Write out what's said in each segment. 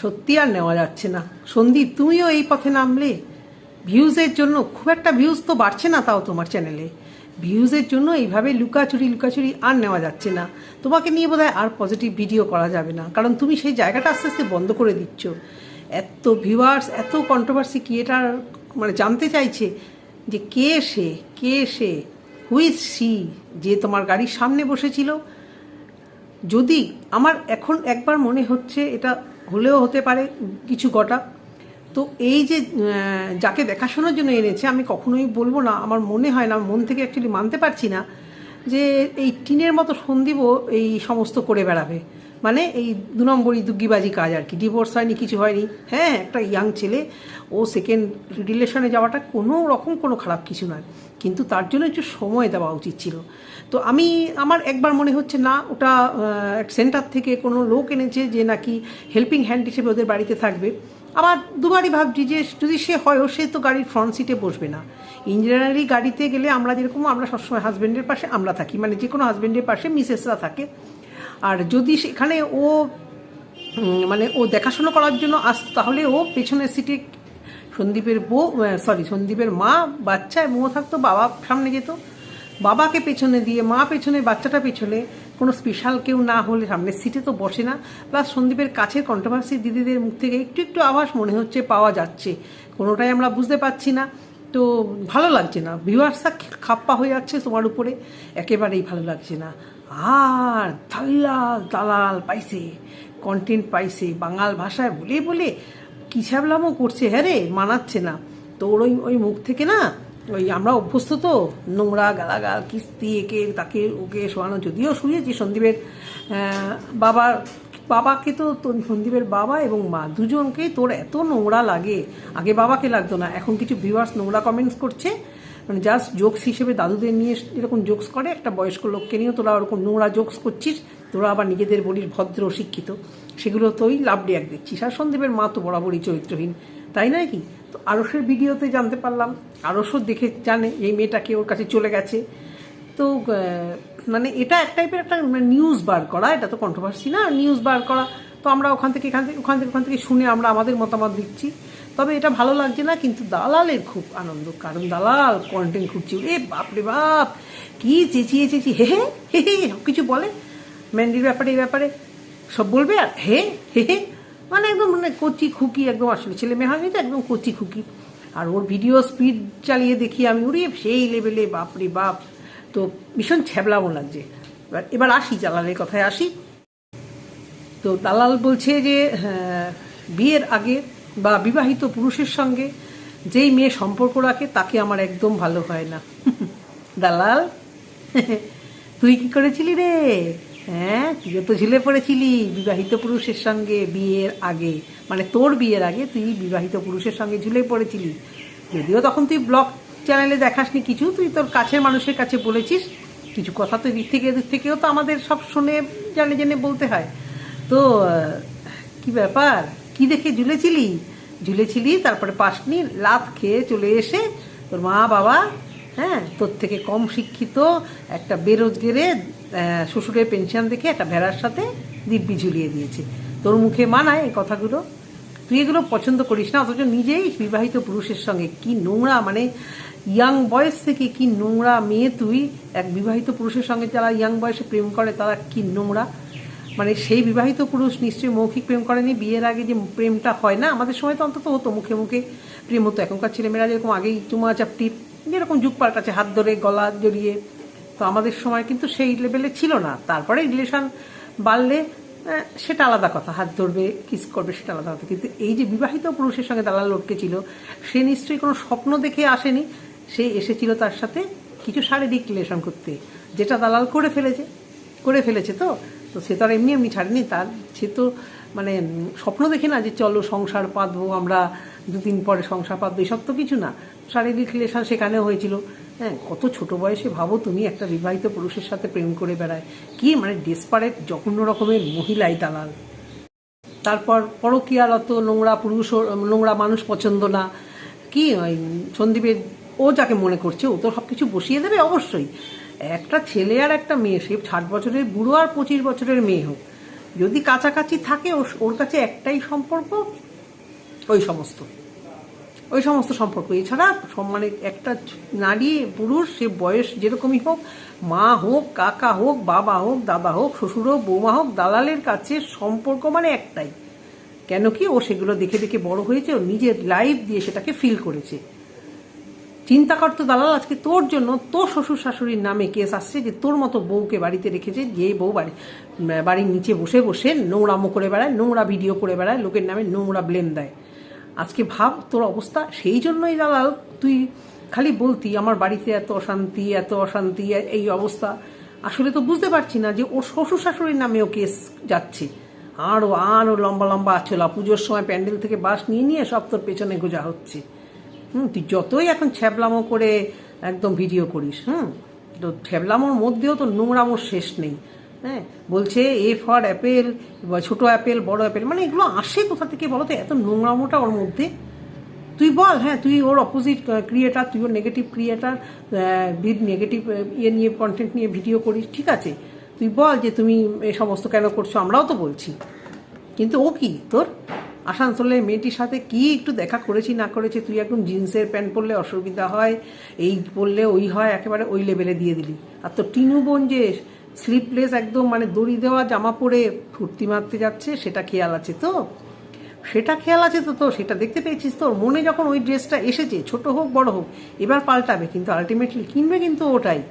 সত্যি আর নেওয়া যাচ্ছে না। সন্দীপ, তুমিও এই পথে নামলে? ভিউজের জন্য খুব একটা ভিউজ তো বাড়ছে না তাও তোমার চ্যানেলে ভিউজের জন্য এইভাবে লুকাচুরি লুকাচুরি আর নেওয়া যাচ্ছে না। তোমাকে নিয়ে বোধহয় আর পজিটিভ ভিডিও করা যাবে না। কারণ তুমি সেই জায়গাটা আস্তে আস্তে বন্ধ করে দিচ্ছ। এত ভিউয়ার্স এত কন্ট্রোভার্সি কি এটা মানে জানতে চাইছে যে কে সে কে সে হুইজ সি যে তোমার গাড়ির সামনে বসেছিল। যদি আমার এখন একবার মনে হচ্ছে এটা হলেও হতে পারে কিছু গটা। তো এই যে যাকে দেখাশোনার জন্য এনেছে, আমি কখনোই বলব না, আমার মনে হয় না, মন থেকে অ্যাকচুয়ালি মানতে পারছি না, যে এই টিনের মতো সন্দীপও এই সমস্ত করে বেড়াবে। মানে এই দু নম্বরই দুগ্গিবাজি কাজ আর কি ডিভোর্স হয়নি, কিছু হয়নি। হ্যাঁ একটা ইয়াং ছেলে, ও সেকেন্ড রিলেশনে যাওয়াটা কোনো রকম কোনো খারাপ কিছু নয়। কিন্তু তার জন্য একটু সময় দেওয়া উচিত ছিল। তো আমি, আমার একবার মনে হচ্ছে না, ওটা সেন্টার থেকে কোনো লোক এনেছে যে নাকি হেল্পিং হ্যান্ড হিসেবে ওদের বাড়িতে থাকবে। আবার দুবারই ভাবছি যে যদি সে হয়ও সে তো গাড়ির ফ্রন্ট সিটে বসবে না। ইঞ্জিনিয়ারিং গাড়িতে গেলে আমরা যেরকম, আমরা সবসময় হাজব্যান্ডের পাশে আমরা থাকি। মানে যে কোনো হাজব্যান্ডের পাশে মিসেসরা থাকে। আর যদি সেখানে ও মানে ও দেখাশোনা করার জন্য আসতো, তাহলে ও পেছনের সিটে সন্দীপের বউ সরি সন্দীপের মা, বাচ্চা এবং ও থাকতো, বাবা সামনে যেত। বাবাকে পেছনে দিয়ে, মা পেছনে, বাচ্চাটা পেছনে, কোনো স্পেশাল কেউ না হলে সামনের সিটে তো বসে না। প্লাস সন্দীপের কাছের কন্ট্রোভার্সি দিদিদের মুখ থেকে একটু একটু আভাস মনে হচ্ছে, পাওয়া যাচ্ছে। কোনোটাই আমরা বুঝতে পারছি না। তো ভালো লাগছে না। ভিউয়ার্সটা খাপ্পা হয়ে যাচ্ছে তোমার উপরে। একেবারেই ভালো লাগছে না। আর দালাল দালাল পাইছে কন্টেন্ট পাইছে, বাঙাল ভাষায় বলে বলে কি ছ্যাবলামও করছে? হ্যাঁ রে, মানাচ্ছে না। তো ওই ওই মুখ থেকে না ওই আমরা অভ্যস্ত তো, নোংরা, গালাগাল, কিস্তি, একে, তাকে, ওকে শোয়ানো। যদিও শুয়েছি সন্দীপের বাবার বাবাকে তো সন্দীপের বাবা এবং মা দুজনকেই তোর এত নোংরা লাগে। আগে বাবাকে লাগতো না, এখন কিছু ভিউয়ার্স নোংরা কমেন্টস করছে। মানে জাস্ট জোকস হিসেবে দাদুদের নিয়ে এরকম জোকস করে, একটা বয়স্ক লোককে নিয়েও তোরা ওরকম নোংরা জোকস করছিস, তোরা আবার নিজেদের বলিস ভদ্র, শিক্ষিত। সেগুলো তোই লাভ ডেক দিচ্ছিস আর সন্দীপের মা তো বরাবরই চরিত্রহীন, তাই নয় কি? তো আরসের ভিডিওতে জানতে পারলাম। আরসও দেখে জানে এই মেয়েটাকে ওর কাছে চলে গেছে। তো মানে এটা এক টাইপের একটা নিউজ বার করা, এটা তো কন্ট্রোভার্সি না নিউজ বার করা। তো আমরা ওখান থেকে, এখান থেকে, ওখান থেকে ওখান থেকে শুনে আমরা আমাদের মতামত দিচ্ছি। তবে এটা ভালো লাগছে না, কিন্তু দালালের খুব আনন্দ, কারণ দালাল কন্টেন্ট খুঁজছে এ বাপরে বাপ, কি চেঁচিয়ে চেঁচিয়ে, হে হে হে হে কিছু বলে। ম্যান্ডির ব্যাপারে, এই ব্যাপারে সব বলবে আর, হে হে হে মানে একদম মানে কচি খুকি একদম আসলে ছেলে মেয়ে হয়নি তো একদম কচি খুকি। আর ওর ভিডিও স্পিড চালিয়ে দেখি আমি উড়িয়ে সেই লেভেলে বাপরে বাপ। তো ভীষণ ছ্যাবলামো লাগছে। এবার এবার আসি জালালের কথায় আসি। তো দালাল বলছে যে হ্যাঁ, বিয়ের আগে বা বিবাহিত পুরুষের সঙ্গে যেই মেয়ে সম্পর্ক রাখে তাকে আমার একদম ভালো হয় না। দালাল তুই কি করেছিলি রে? হ্যাঁ তুইও তো ঝুলে পড়েছিলি বিবাহিত পুরুষের সঙ্গে বিয়ের আগে। মানে তোর বিয়ের আগে তুই বিবাহিত পুরুষের সঙ্গে ঝুলে পড়েছিলি। যদিও তখন তুই ব্লগ চ্যানেলে দেখাসনি কিছু, তুই তোর কাছের মানুষের কাছে বলেছিস। কিছু কথা তো দিক থেকে দিক থেকেও তো আমাদের সব শুনে, জানে জেনে বলতে হয়। তো, কি ব্যাপার? কি দেখে ঝুলেছিলি? ঝুলেছিলি, তারপরে পাসনি লাভ খেয়ে চলে এসে তোর মা বাবা হ্যাঁ তোর থেকে কম শিক্ষিত, একটা বেরোজগারে শ্বশুরের পেনশন দেখে একটা ভেড়ার সাথে দিব্যি ঝুলিয়ে দিয়েছে। তোর মুখে মানায় এই কথাগুলো? তুই এগুলো পছন্দ করিস না, অথচ নিজেই বিবাহিত পুরুষের সঙ্গে কি নোংরা মানে ইয়াং বয়স থেকে কি নোংরা মেয়ে তুই, এক বিবাহিত পুরুষের সঙ্গে যারা ইয়াং বয়সে প্রেম করে, তারা কি নোংরা? মানে সেই বিবাহিত পুরুষ নিশ্চয়ই মৌখিক প্রেম করেনি, বিয়ের আগে যে প্রেমটা হয় না? আমাদের সময় তো অন্তত হতো, মুখে মুখে প্রেম হতো। এখনকার ছেলেমেয়েরা যেরকম আগেই চুমা চাপটি যেরকম যুগ পাল্টাচ্ছে, হাত ধরে গলা জড়িয়ে তো আমাদের সময় কিন্তু সেই লেভেলে ছিল না। তারপরে রিলেশন বাড়লে সেটা আলাদা কথা। হাত ধরবে কিস করবে, সেটা আলাদা কথা। কিন্তু এই যে বিবাহিত পুরুষের সঙ্গে দালাল লটকে ছিল, সে নিশ্চয়ই কোনো স্বপ্ন দেখে আসেনি। সে এসেছিল তার সাথে কিছু শারীরিক রিলেশন করতে, যেটা দালাল করে ফেলেছে। করে ফেলেছে তো? তো সে তো আর এমনি এমনি ছাড়েনি। তার, সে তো মানে স্বপ্ন দেখে না যে চলো সংসার পাতবো, আমরা দু দুদিন পরে সংসার পাতবো, এসব তো কিছু না। শারীরিক রিলেশন সেখানেও হয়েছিল। হ্যাঁ কত ছোট বয়সে ভাবো তুমি একটা বিবাহিত পুরুষের সাথে প্রেম করে বেড়ায়। কি মানে ডেসপারেট জঘন্য রকমের মহিলাই দালাল। তারপর পরকীয়ারত নোংরা পুরুষ, নোংরা মানুষ পছন্দ না। কি ওই সন্দীপের, ও যাকে মনে করছে, ও তো সব কিছু বসিয়ে দেবে অবশ্যই। একটা ছেলে আর একটা মেয়ে, সে ষাট বছরের বুড়ো আর পঁচিশ বছরের মেয়ে হোক। যদি কাছাকাছি থাকে ওর কাছে একটাই সম্পর্ক, ওই সমস্ত। ওই সমস্ত সম্পর্ক। এছাড়া সব মানে একটা নারী, পুরুষ, সে বয়স যেরকমই হোক, মা হোক, কাকা হোক, বাবা হোক, দাদা হোক, শ্বশুর হোক, বৌমা হোক, দালালের কাছে সম্পর্ক মানে একটাই। কেন কি ও সেগুলো দেখে দেখে বড় হয়েছে, ও নিজের লাইফ দিয়ে সেটাকে ফিল করেছে। চিন্তা করতো দালাল, আজকে তোর জন্য তোর শ্বশুর শাশুড়ির নামে কেস আসছে যে তোর মতো বউকে বাড়িতে রেখেছে, যে বউ বাড়ি বাড়ির নিচে বসে বসে নোংরামো করে বেড়ায়, নোংরা ভিডিও করে বেড়ায়, লোকের নামে নোংরা ব্লেম দেয়। আজকে ভাব, তোর অবস্থা, সেই জন্যই দালাল, তুই খালি বলতি, আমার বাড়িতে এত অশান্তি এত অশান্তি, এই অবস্থা। আসলে তো বুঝতে পারছি না যে ওর শ্বশুর শাশুড়ির নামেও কেস যাচ্ছে। আরও আরও লম্বা লম্বা আছলা পুজোর সময় প্যান্ডেল থেকে বাস নিয়ে নিয়ে সব তোর পেছনে গোজা হচ্ছে। হুম, তুই যতই এখন ছ্যাবলামো করে একদম ভিডিও করিস, হুম, তো ছ্যাবলামোর মধ্যেও তো নোংরামোর শেষ নেই। হ্যাঁ বলছে এ ফর অ্যাপেল বা ছোটো অ্যাপেল বড় অ্যাপেল মানে এগুলো আসে কোথা থেকে বলো তো? এত নোংরামোটা ওর মধ্যে। তুই বল হ্যাঁ তুই ওর অপোজিট ক্রিয়েটার তুই ওর নেগেটিভ ক্রিয়েটার নেগেটিভ ইয়ে নিয়ে কন্টেন্ট নিয়ে ভিডিও করিস, ঠিক আছে? তুই বল যে তুমি এ সমস্ত কেন করছ, আমরাও তো বলছি। কিন্তু ও কি? তোর আসানসোলে মেয়েটির সাথে কি একটু দেখা করেছি, না করেছি? তুই একদম জিন্সের প্যান্ট পরলে অসুবিধা হয়, এই পরলে ওই হয়, একেবারে ওই লেভেলে দিয়ে দিলি। আর তোর টিনু বোন যে স্লিপলেস একদম মানে দড়ি দেওয়া, জামা পরে ফুর্তি মারতে যাচ্ছে, সেটা খেয়াল আছে তো? সেটা খেয়াল আছে তো তো সেটা দেখতে পেয়েছিস তোর মনে যখন ওই ড্রেসটা এসেছে, ছোট হোক, বড় হোক, এবার পাল্টাবে, কিন্তু আলটিমেটলি কিনবে কিন্তু ওটাই।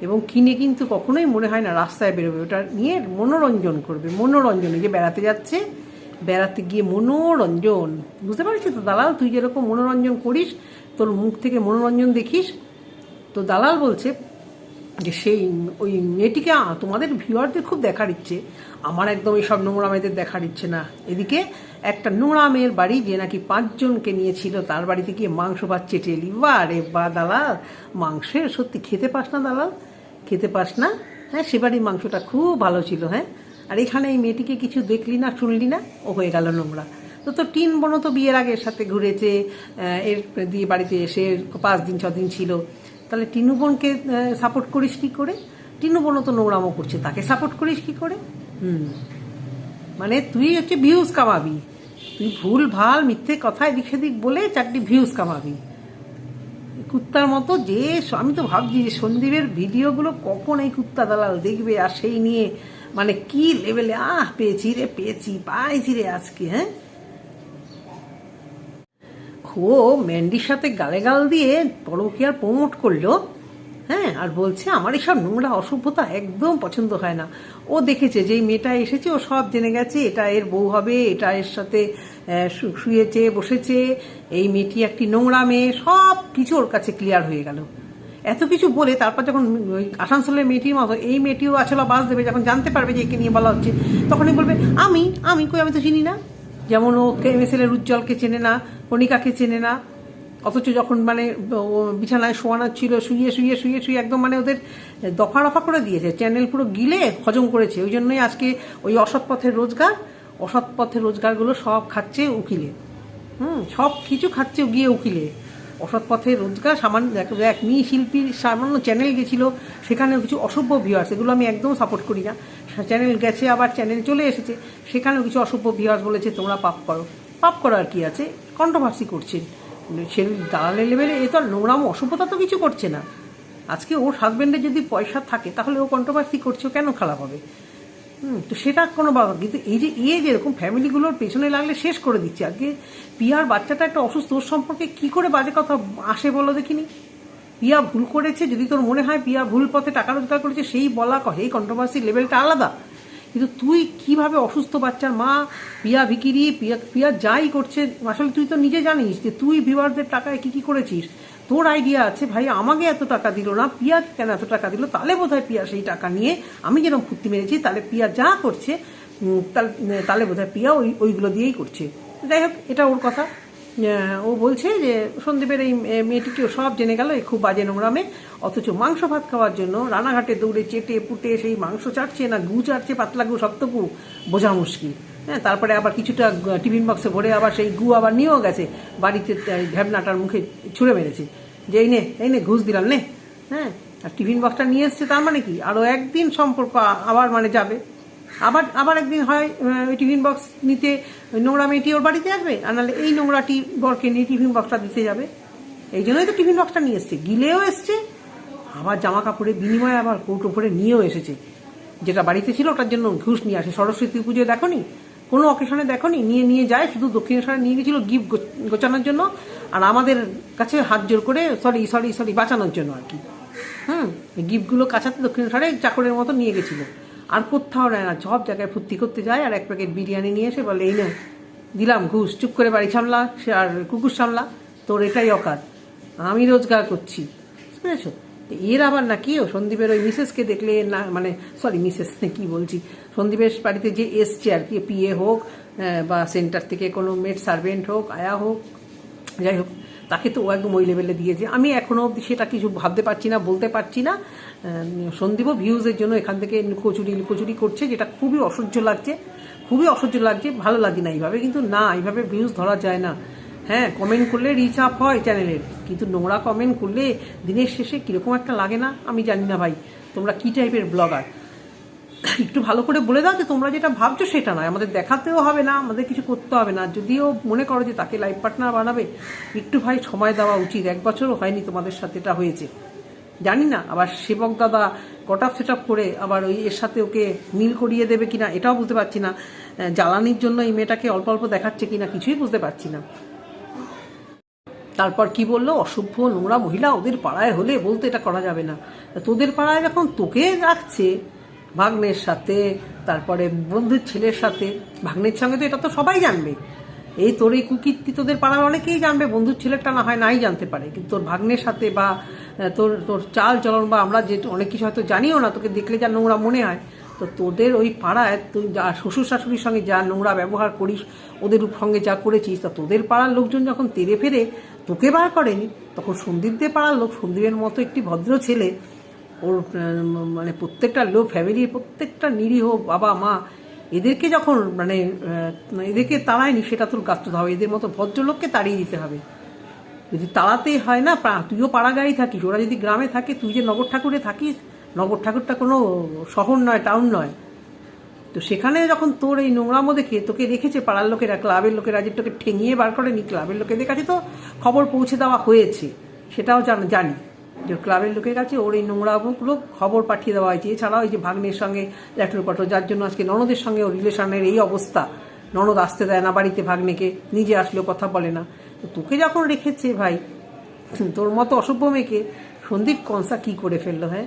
এবং কিনে কিন্তু কখনোই মনে হয় না রাস্তায় বেরোবে। ওটা নিয়ে মনোরঞ্জন করবে, মনোরঞ্জন। যে বেড়াতে যাচ্ছে, বেড়াতে গিয়ে মনোরঞ্জন। বুঝতে পারছিস তো, দালাল, তুই যেরকম মনোরঞ্জন করিস, তোর মুখ থেকে মনোরঞ্জন দেখিস, তো দালাল বলছে যে সেই ওই মেয়েটিকে তোমাদের ভিউয়ারদের খুব দেখার ইচ্ছে। আমার একদম এইসব নোংরা মেয়েদের দেখার ইচ্ছে না। এদিকে একটা নোংরা মেয়ের বাড়ি যে নাকি পাঁচজনকে নিয়েছিল, তার বাড়িতে গিয়ে মাংস চেটে এলি বা রে বা দালাল, মাংসের সত্যি খেতে পাস না দালাল? খেতে পাস না? হ্যাঁ সে বাড়ির মাংসটা খুব ভালো ছিল হ্যাঁ? আর এখানে এই মেয়েটিকে কিছু দেখলি না, শুনলি না? ও হয়ে গেল নোংরা। তো তো টিন বোনও তো বিয়ের আগে সাথে ঘুরেছে এর দিয়ে বাড়িতে এসে পাঁচ দিন ছ দিন ছিল। তাহলে টিনু বোনকে সাপোর্ট করিস কি করে? টিনু বোনও তো নোংরামো করছে, তাকে সাপোর্ট করিস কি করে? হুম। মানে তুই হচ্ছে ভিউজ কামাবি। তুই ভুল, ভালো, মিথ্যে কথা এদিক সেদিক বলে চারটি ভিউজ কামাবি। কুত্তার মতো যে আমি তো ভাবছি যে সন্দীপের ভিডিওগুলো কখন এই কুত্তা দালাল দেখবে আর সেই নিয়ে মানে কি লেভেলে আহ, পেয়েছি রে, পেয়েছি, পাইছি রে আজকে হ্যাঁ? ও ম্যান্ডির সাথে গালে গাল দিয়ে পরকিয়ার প্রমোট করল। হ্যাঁ আর বলছে, আমার এইসব নোংরা অসভ্যতা একদম পছন্দ হয় না। ও দেখেছে যে মেয়েটা এসেছে, ও সব জেনে গেছে, এটা এর বউ হবে, এটা এর সাথে শুয়েছে, বসেছে, এই মেয়েটি একটি নোংরা মেয়ে, সব কিছু ওর কাছে ক্লিয়ার হয়ে গেল। এত কিছু বলে তারপর যখন আসানসোলের মেয়েটির মতো, এই মেয়েটিও আসলে বাস দেবে, যখন জানতে পারবে যে একে নিয়ে বলা হচ্ছে, তখনই বলবে, আমি আমি কই, আমি তো চিনি না। যেমন ও এমএসএলের উজ্জ্বলকে চেনে না, কণিকাকে চেনে না, অথচ যখন মানে বিছানায় শোয়ানো ছিল শুয়ে শুয়ে শুয়ে শুয়ে একদম মানে ওদের দফা রফা করে দিয়েছে, চ্যানেল পুরো গিলে হজম করেছে, ওই জন্যই আজকে ওই অসৎ পথের রোজগার, অসৎ পথের রোজগারগুলো সব খাচ্ছে উকিলে। হুম, সব কিছু খাচ্ছে গিয়ে উকিলে। অসৎ পথে রোজগার, সামান্য এক মেয়ে শিল্পীর সামান্য চ্যানেল গেছিল, সেখানেও কিছু অসভ্য ভিউয়ার্স এগুলো আমি একদম সাপোর্ট করি না। চ্যানেল গেছে, আবার চ্যানেল চলে এসেছে, সেখানেও কিছু অসভ্য ভিউয়ার্স বলেছে, তোমরা পাপ করো। পাপ করো আর কি আছে? কন্ট্রোভার্সি করছেন। সে দালালের লেভেলে এ তো আর নোংরাম, অসভ্যতা তো কিছু করছে না। আজকে ওর হাজব্যান্ডের যদি পয়সা থাকে, তাহলে ও কন্ট্রোভার্সি করছে কেন খারাপ হবে? হুম, তো সেটা কোনো বাবা কিন্তু এই যে এ যেরকম ফ্যামিলিগুলোর পেছনে লাগলে শেষ করে দিচ্ছে। আর আজকে পিয়ার বাচ্চাটা একটা অসুস্থ, ওর সম্পর্কে কি করে বাজে কথা আসে বলো দেখিনি? পিয়া ভুল করেছে, যদি তোর মনে হয় পিয়া ভুল পথে টাকা রোজগার করেছে, সেই বলা এই কন্ট্রোভার্সি লেভেলটা আলাদা। কিন্তু তুই কীভাবে অসুস্থ বাচ্চার মা, পিয়া ভিকিরি, পিয়া পিয়া যাই করছে, আসলে তুই তো নিজে জানিস যে তুই ভিউয়ারদের টাকায় কি কি করেছিস। তোর আইডিয়া আছে, ভাই, আমাকে এত টাকা দিল না পিয়া কেন এত টাকা দিল? তাহলে বোধহয় পিয়া সেই টাকা নিয়ে আমি যেরকম ফুর্তি মেরেছি, তাহলে পিয়া যা করছে তাহলে বোধহয় পিয়া ওই, ওইগুলো দিয়েই করছে। যাই হোক, এটা ওর কথা। ও বলছে যে, সন্দীপের এই মে- মেয়েটিকেও সব জেনে গেল, এই খুব বাজে নোংরামে। অথচ মাংস ভাত খাওয়ার জন্য রানাঘাটে দৌড়ে চেটে পুটে সেই মাংস চাটছে না, গু চাটছে, পাতলা গু গু, বোঝা মুশকিল। হ্যাঁ তারপরে আবার কিছুটা টিফিন বক্সে ভরে আবার সেই গু আবার নিয়েও গেছে। বাড়িতে আহ, ঢ্যাবনাটার মুখে ছুঁড়ে মেরেছে। যে এই নে এই নে ঘুষ দিলাম নে। হ্যাঁ আর টিফিন বক্সটা নিয়ে এসছে তার মানে কি? আরও একদিন সম্পর্ক আবার মানে যাবে। আবার আবার একদিন হয় ওই টিফিন বক্স নিতে নোংরা মেয়েটি ওর বাড়িতে আসবে? আর নাহলে এই নোংরাটি বরকে নিয়ে টিফিন বক্সটা দিতে যাবে। এই জন্যই তো টিফিন বক্সটা নিয়ে এসছে। গিলেও এসছে আবার জামা কাপড়ের বিনিময়ে আবার কৌটো করে নিয়েও এসেছে। যেটা বাড়িতে ছিল ওটার জন্য ঘুষ নিয়ে আসে। সরস্বতী পুজো দেখো দেখনি? কোনো অকেশনে দেখনি? নিয়ে নিয়ে যায়, শুধু দক্ষিণেশ্বরে নিয়ে গেছিল গিফট গোছানোর জন্য। আর আমাদের কাছে হাত জোর করে সরি সরি সরি বাঁচানোর জন্য আর কি। হুম? গিফটগুলো কাছাতে দক্ষিণেশ্বরে চাকরের মতো নিয়ে গেছিল। আর কোথাও নেয় না, সব জায়গায় ফুর্তি করতে যায়, আর এক প্যাকেট বিরিয়ানি নিয়ে এসে বলে, এই না, দিলাম ঘুষ, চুপ করে বাড়ি সামলা, সে আর কুকুর সামলা, তোর এটাই অকাত আমি রোজগার করছি। বুঝতে পেরেছ এর আবার না কি ও সন্দীপের ওই মিসেসকে দেখলে না মানে সরি মিসেস কি বলছি, সন্দীপের বাড়িতে যে এসছে আর কি পিএ হোক বা সেন্টার থেকে কোনো মেড সার্ভেন্ট হোক, আয়া হোক, যাই হোক, তাকে তো ও একদম ওই লেভেলে দিয়েছে। আমি এখনও অবধি সেটা কিছু ভাবতে পারছি না, বলতে পারছি না। সন্দীপও ভিউজের জন্য এখান থেকে লুকোচুরি লুকোচুরি করছে, যেটা খুবই অসহ্য লাগছে, খুবই অসহ্য লাগছে, ভালো লাগে না এইভাবে, কিন্তু না, এইভাবে ভিউজ ধরা যায় না। হ্যাঁ কমেন্ট করলে রিচ আপ হয় চ্যানেলের কিন্তু নোংরা কমেন্ট করলে দিনের শেষে কীরকম একটা লাগে না? আমি জানি না ভাই। তোমরা কী টাইপের ব্লগার একটু ভালো করে বলে দাও যে তোমরা যেটা ভাবছ সেটা নয়। আমাদের দেখাতেও হবে না, আমাদের কিছু করতে হবে না। যদিও মনে করো যে তাকে লাইফ পার্টনার বানাবে, একটু ভাই সময় দেওয়া উচিত। এক বছরও হয়নি তোমাদের সাথে এটা হয়েছে। জানি না, আবার সেবক দাদা কট আপ সেট করে আবার ওই এর সাথে ওকে মিল করিয়ে দেবে কিনা এটাও বুঝতে পারছি না। জ্বালানির জন্য এই মেয়েটাকে অল্প অল্প দেখাচ্ছে কিনা কিছুই বুঝতে পারছি না। তারপর কি বলল? অসভ্য নোংরা মহিলা ওদের পাড়ায় হলে বলতে এটা করা যাবে না। তোদের পাড়ায় যখন তোকে রাখছে ভাগ্নের সাথে, তারপরে বন্ধুর ছেলের সাথে, ভাগ্নের সঙ্গে তো এটা তো সবাই জানবে। এই তোর এই কুকীর্তি তোদের পাড়ার অনেকেই জানবে, বন্ধুর ছেলেটা না হয় নাই জানতে পারে। কিন্তু তোর ভাগ্নের সাথে বা তোর তোর চাল চলন বা আমরা যে অনেক কিছু হয়তো জানিও না, তোকে দেখলে যা নোংরা মনে হয়, তো তোদের ওই পাড়ায় তুই যা শ্বশুর শাশুড়ির সঙ্গে যা নোংরা ব্যবহার করিস, ওদের সঙ্গে যা করেছিস, তা তোদের পাড়ার লোকজন যখন তেরে ফেরে তোকে বার করেনি? তখন সন্দীপ সন্দীপদের পাড়ার লোক, সন্দীপের মতো একটি ভদ্র ছেলে, ওর মানে প্রত্যেকটা লোক ফ্যামিলির প্রত্যেকটা নিরীহ বাবা, মা, এদেরকে যখন মানে এদেরকে তাড়ায়নি, সেটা তোর গাছতে হবে। এদের মতো ভদ্রলোককে তাড়িয়ে দিতে হবে। যদি তাড়াতেই হয় না তুইও পাড়া গাড়ি থাকিস। ওরা যদি গ্রামে থাকে, তুই যে নগর ঠাকুরে থাকিস, নগর ঠাকুরটা কোনো শহর নয় টাউন নয়। তো সেখানে যখন তোর এই নোংরামো দেখে তোকে রেখেছে পাড়ার লোকেরা, ক্লাবের লোকেরা, যে তোকে ঠেঙিয়ে বার করেনি, ক্লাবের লোকেদের কাছে তো খবর পৌঁছে দেওয়া হয়েছে, সেটাও জান- যে ক্লাবের লোকের কাছে ওর এই নোংরামোগুলো খবর পাঠিয়ে দেওয়া হয়েছে। এছাড়াও এই যে ভাগ্নের সঙ্গে ল্যাটুর পটো যার জন্য আজকে ননদের সঙ্গে ওর রিলেশনের এই অবস্থা। ননদ আসতে দেয় না বাড়িতে ভাগ্নেকে, নিজে আসলেও কথা বলে না। তো তোকে যখন রেখেছে ভাই, তোর মতো অসভ্য মেয়েকে সন্দীপ কনসা কি করে ফেলল হ্যাঁ?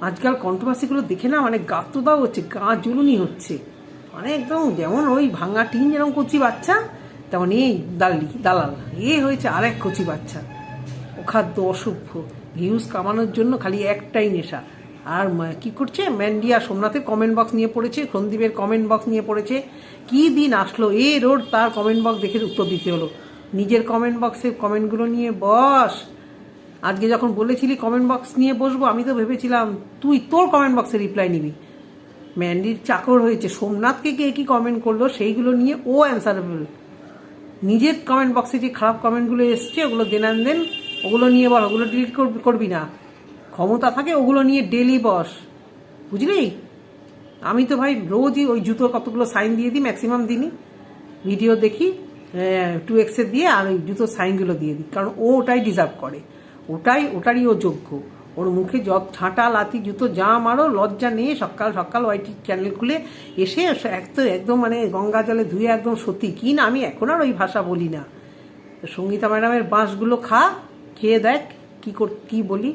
আজকাল কন্ট্রোভার্সিগুলো দেখে না মানে গাত্রদাও হচ্ছে, গা জ্বলুনি হচ্ছে। মানে একদম যেমন ওই ভাঙা টিন যেরকম কচি বাচ্চা, তেমন এই দালি দালাল। এ হয়েছে আর এক কচি বাচ্চা। অখাদ্য, অসভ্য। ভিউজ কামানোর জন্য খালি একটাই নেশা। আর কি করছে? ম্যান্ডিয়া সোমনাথের কমেন্ট বক্স নিয়ে পড়েছে, সন্দীপের কমেন্ট বক্স নিয়ে পড়েছে। কি দিন আসলো? এ রোড তার কমেন্ট বক্স দেখে উত্তর দিতে হলো। নিজের কমেন্ট বক্সে কমেন্টগুলো নিয়ে বস। আজকে যখন বলেছিলি কমেন্ট বক্স নিয়ে বসবো, আমি তো ভেবেছিলাম তুই তোর কমেন্ট বক্সে রিপ্লাই নিবি। ম্যান্ডির চাকর হয়েছে। সোমনাথকে কে কি কমেন্ট করল সেইগুলো নিয়ে ও অ্যান্সারেবল নিজের কমেন্ট বক্সে যে খারাপ কমেন্টগুলো এসছে, ওগুলো দেন দেন ওগুলো নিয়ে বল, ওগুলো ডিলিট করবি না। ক্ষমতা থাকে, ওগুলো নিয়ে ডেলি বস। বুঝলি? আমি তো ভাই রোজই ওই জুতোর কতগুলো সাইন দিয়ে দিই ম্যাক্সিমাম দিনই। ভিডিও দেখি টু এক্সের দিয়ে আর ওই জুতোর সাইনগুলো দিয়ে দিই, কারণ ও ওটাই ডিজার্ভ করে। ওটাই, ওটারই ও যোগ্য। ওর মুখে যত ছাঁটা লাতি জুতো যা মারো, লজ্জা নিয়ে সকাল সকাল ওয়াইটি চ্যানেল খুলে এসে এক তো একদম মানে গঙ্গা জলে ধুয়ে একদম সত্যি কি না, আমি এখন আর ওই ভাষা বলি না। সঙ্গীতা ম্যাডামের বাঁশগুলো খা, খেয়ে দেখ কি কর, কি বলি।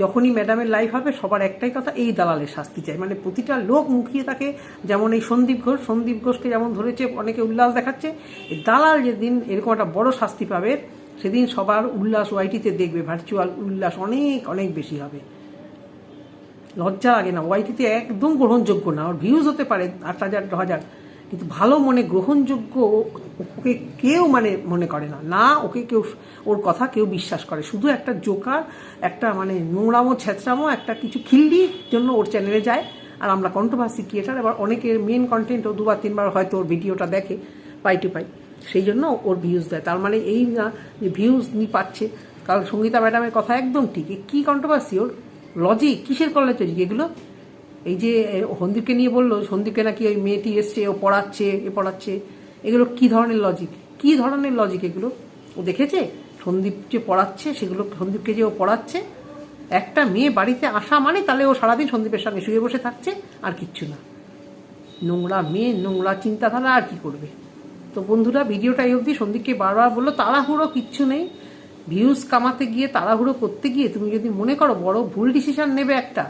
যখনই ম্যাডামের লাইফ হবে, সবার একটাই কথা, এই দালালের শাস্তি চাই। মানে প্রতিটা লোক মুখিয়ে থাকে যেমন এই সন্দীপ ঘোষ, সন্দীপ ঘোষকে যেমন ধরেছে, অনেকে উল্লাস দেখাচ্ছে দালাল যেদিন এরকম একটা বড় শাস্তি পাবে সেদিন সবার উল্লাস ওয়াইটিতে দেখবে ভার্চুয়াল উল্লাস অনেক অনেক বেশি হবে। লজ্জা লাগে না, ওয়াইটিতে একদম গ্রহণযোগ্য না, ওর ভিউজ হতে পারে আট হাজার ন হাজার, কিন্তু ভালো মনে, গ্রহণযোগ্য ওকে কেউ মানে মনে করে না। না, ওকে কেউ, ওর কথা কেউ বিশ্বাস করে। শুধু একটা জোকার, একটা মানে নোংরামো ছেঁচড়ামো একটা কিছু খিল্লির জন্য ওর চ্যানেলে যায়। আর আমরা কন্ট্রোভার্সি ক্রিয়েটার এবার অনেকের মেন কন্টেন্ট ও দুবার, তিনবার হয়তো ওর ভিডিওটা দেখে, পাই টু পাই। সেই জন্য ওর ভিউজ দেয়। তার মানে এই না যে ভিউজ নি পাচ্ছে, কারণ সঙ্গীতা ম্যাডামের কথা একদম ঠিক। কী কন্ট্রোভার্সি ওর লজিক কিসের কলেজ লজিক এগুলো, এই যে সন্দীপকে নিয়ে বলল, সন্দীপকে নাকি ওই মেয়েটি এসছে, ও পড়াচ্ছে, এ পড়াচ্ছে, এগুলো কি ধরনের লজিক কি ধরনের লজিক এগুলো? ও দেখেছে? সন্দীপ যে পড়াচ্ছে, সেগুলো সন্দীপকে যে ও পড়াচ্ছে, একটা মেয়ে বাড়িতে আসা মানে তাহলে ও সারাদিন সন্দীপের সঙ্গে শুয়ে বসে থাকছে, আর কিচ্ছু না। নোংরা মেয়ে, নোংরা চিন্তাধারা, আর কি করবে? তো বন্ধুরা, ভিডিওটা এই অবধি। সন্দীপকে বারবার বলল, তাড়াহুড়ো কিচ্ছু নেই। ভিউজ কামাতে গিয়ে তাড়াহুড়ো করতে গিয়ে তুমি যদি মনে করো বড় ভুল ডিসিশন নেবে একটা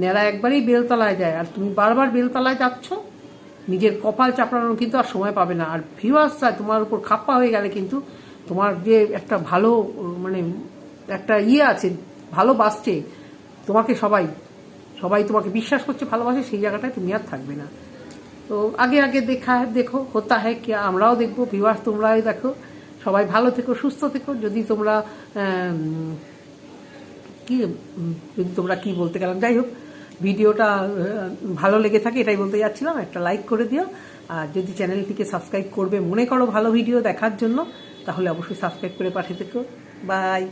নেড়া একবারেই বেলতলায় যায়। আর তুমি বারবার বেলতলায় যাচ্ছ, নিজের কপাল চাপড়ানোর কিন্তু আর সময় পাবে না। আর ভিউয়ার্সরা তোমার উপর খাপ্পা হয়ে গেলে কিন্তু তোমার যে একটা ভালো মানে একটা ইয়ে আছে ভালোবাসছে তোমাকে সবাই সবাই তোমাকে বিশ্বাস করছে, ভালোবাসে, সেই জায়গাটায় তুমি আর থাকবে না। তো আগে আগে দেখা, দেখো, হতা হ্যাঁ কি আমরাও দেখব ভিউয়ার্স তোমরাই দেখো। সবাই ভালো থেকো, সুস্থ থেকো। যদি তোমরা কি যদি তোমরা কি বলতে গেলাম, যাই হোক, ভিডিওটা ভালো লেগে থাকে, এটাই বলতে যাচ্ছিলাম। একটা লাইক করে দিও। আর যদি চ্যানেলটিকে সাবস্ক্রাইব করবে, মনে করো ভালো ভিডিও দেখার জন্য, তাহলে অবশ্যই সাবস্ক্রাইব করে পাঠিয়ে থেকো। বাই